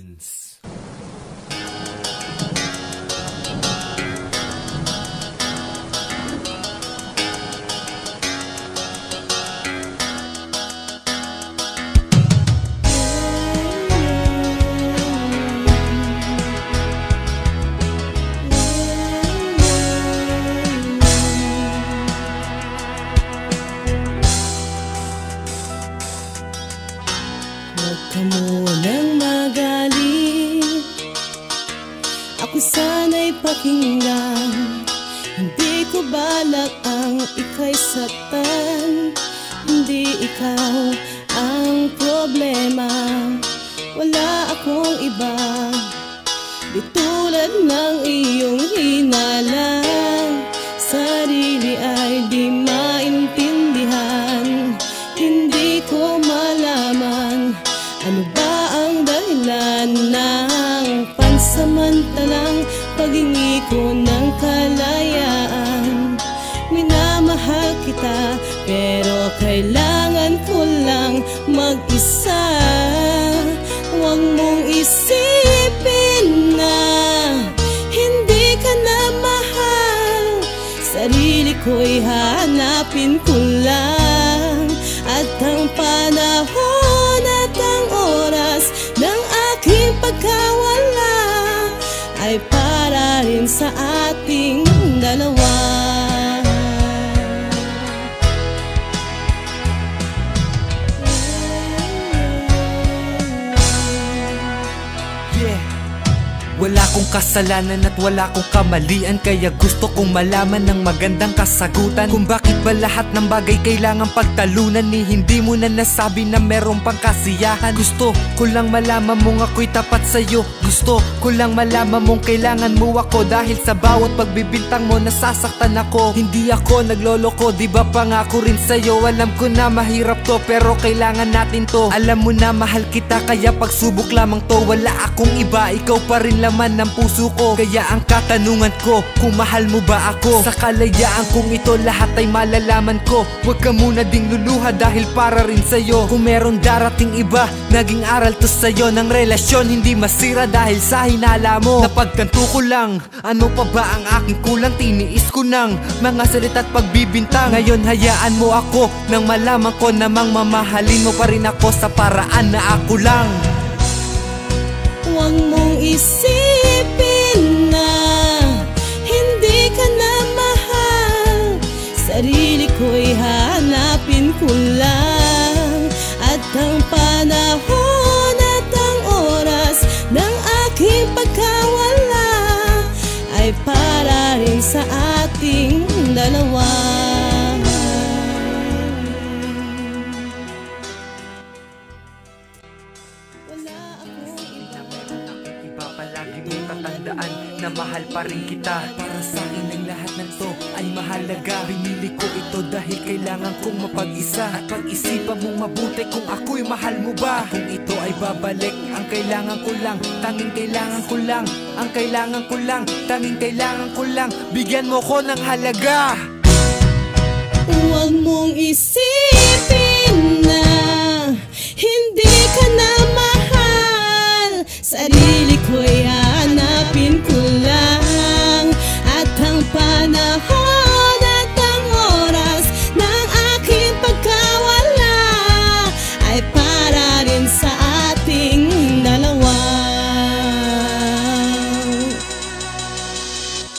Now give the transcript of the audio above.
Vince. Huwag ka Ako sana'y pakinggan. Hindi ko balak ang ika'y saktan Hindi ikaw ang problema. Wala akong iba. Di tulad ng iyong hinala Paghingi ko ng kalayaan Minamahal kita pero kailangan ko lang mag-isa. Huwag mong isipin na hindi ka na mahal. Sarili ko'y hanapin ko lang. At ang panahon dalawa. Yeah. Wala kong kasalanan at wala kong kamalian Kaya gusto kong malaman ng magandang kasagutan. Kung bakit ba lahat ng bagay kailangan pagtalunan Ni hindi mo na nasabi na meron pang kasiyahan? Gusto ko lang malaman mong ako'y tapat sa'yo Gusto ko lang malaman mong kailangan mo ako Dahil sa bawat pagbibintang mo nasasaktan ako. Hindi ako nagloloko, di ba pangako rin sa'yo? Alam ko na mahirap to pero kailangan natin to. Alam mo na mahal kita kaya pagsubok lamang to. Wala akong iba, ikaw pa rin laman ng puso ko. Kaya ang katanungan ko, kung mahal mo ba ako? Sa kalayaan kong ito lahat ay malalaman ko. Huwag ka muna ding luluha dahil para rin sa'yo. Kung meron darating iba, naging aral to sa'yo. Ng relasyon hindi masira dahil sa hinala mo. Napagkanto ko lang, ano pa ba ang aking kulang? Tiniis ko ng mga salita at pagbibintang Ngayon hayaan mo ako nang malaman ko namang mamahalin mo pa rin ako Sa paraan na ako lang. Huwag mong isipin na hindi ka na mahal. Sarili ko'y hanapin ko lang. At ang panahon tatandaan na mahal pa rin kita. Para sa akin ang lahat ng to ay mahalaga. Binili ko ito dahil kailangan kong mapag-isa. At pag-isipan mong mabuti kung ako'y mahal mo ba. At Kung ito ay babalik, ang kailangan ko lang Tanging kailangan ko lang, ang kailangan ko lang Tanging kailangan ko lang, bigyan mo ko ng halaga. Huwag mong isipin